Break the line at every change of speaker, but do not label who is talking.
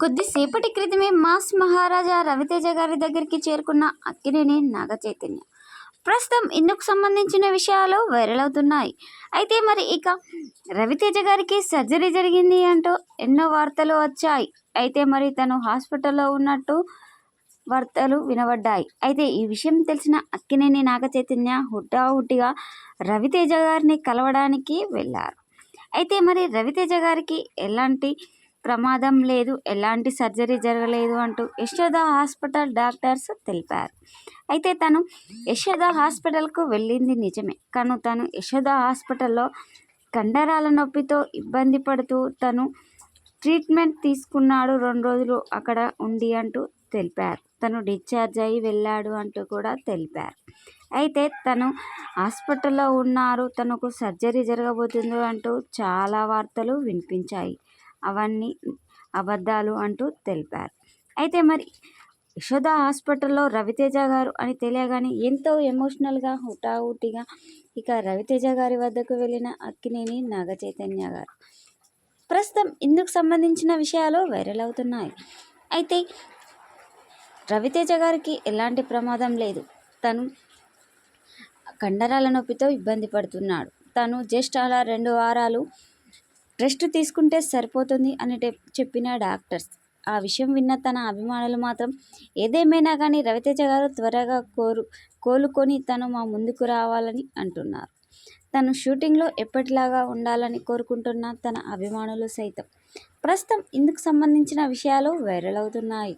కొద్దిసేపటి క్రితమే మాస్ మహారాజా రవితేజ గారి దగ్గరికి చేరుకున్న అక్కినేని నాగ చైతన్య ప్రస్తుతం ఇందుకు సంబంధించిన విషయాలు వైరల్ అవుతున్నాయి. అయితే మరి ఇక రవితేజ గారికి సర్జరీ జరిగింది అంటూ ఎన్నో వార్తలు వచ్చాయి. అయితే మరి తను హాస్పిటల్లో ఉన్నట్టు వార్తలు వినబడ్డాయి. అయితే ఈ విషయం తెలిసిన అక్కినేని నాగ చైతన్య హుటాహుటిగా రవితేజ గారిని కలవడానికి వెళ్ళారు. అయితే మరి రవితేజ గారికి ఎలాంటి ప్రమాదం లేదు ఎలాంటి సర్జరీ జరగలేదు అంటూ యశోద హాస్పిటల్ డాక్టర్స్ తెలిపారు. అయితే తను యశోద హాస్పిటల్కు వెళ్ళింది నిజమే. కానీ తను యశోద హాస్పిటల్లో కండరాల నొప్పితో ఇబ్బంది పడుతూ తను ట్రీట్మెంట్ తీసుకున్నాడు రెండు రోజులు అక్కడ ఉండి అంటూ తెలిపారు. తను డిశ్చార్జ్ అయ్యి వెళ్ళాడు అంటూ కూడా తెలిపారు. అయితే తను హాస్పిటల్లో ఉన్నారు తనకు సర్జరీ జరగబోతుంది అంటూ చాలా వార్తలు వినిపించాయి. అవన్నీ అబద్ధాలు అంటూ తెలిపారు. అయితే మరి యశోద హాస్పిటల్లో రవితేజ గారు అని తెలియగానే ఎంతో ఎమోషనల్గా హుటాహుటిగా ఇక రవితేజ గారి వద్దకు వెళ్ళిన అక్కినేని నాగ చైతన్య గారు. ప్రస్తుతం ఇందుకు సంబంధించిన విషయాలు వైరల్ అవుతున్నాయి. అయితే రవితేజ గారికి ఎలాంటి ప్రమాదం లేదు. తను కండరాల నొప్పితో ఇబ్బంది పడుతున్నాడు. తను జస్ట్ అలా రెండు వారాలు రెస్ట్ తీసుకుంటే సరిపోతుంది అని చెప్పిన డాక్టర్స్. ఆ విషయం విన్న తన అభిమానులు మాత్రం ఏదేమైనా కానీ రవితేజ గారు త్వరగా కోరు కోలుకొని తను మా ముందుకు రావాలని అంటున్నారు. తను షూటింగ్లో ఎప్పటిలాగా ఉండాలని కోరుకుంటున్న తన అభిమానులు సైతం ప్రస్తుతం ఇందుకు సంబంధించిన విషయాలు వైరల్ అవుతున్నాయి.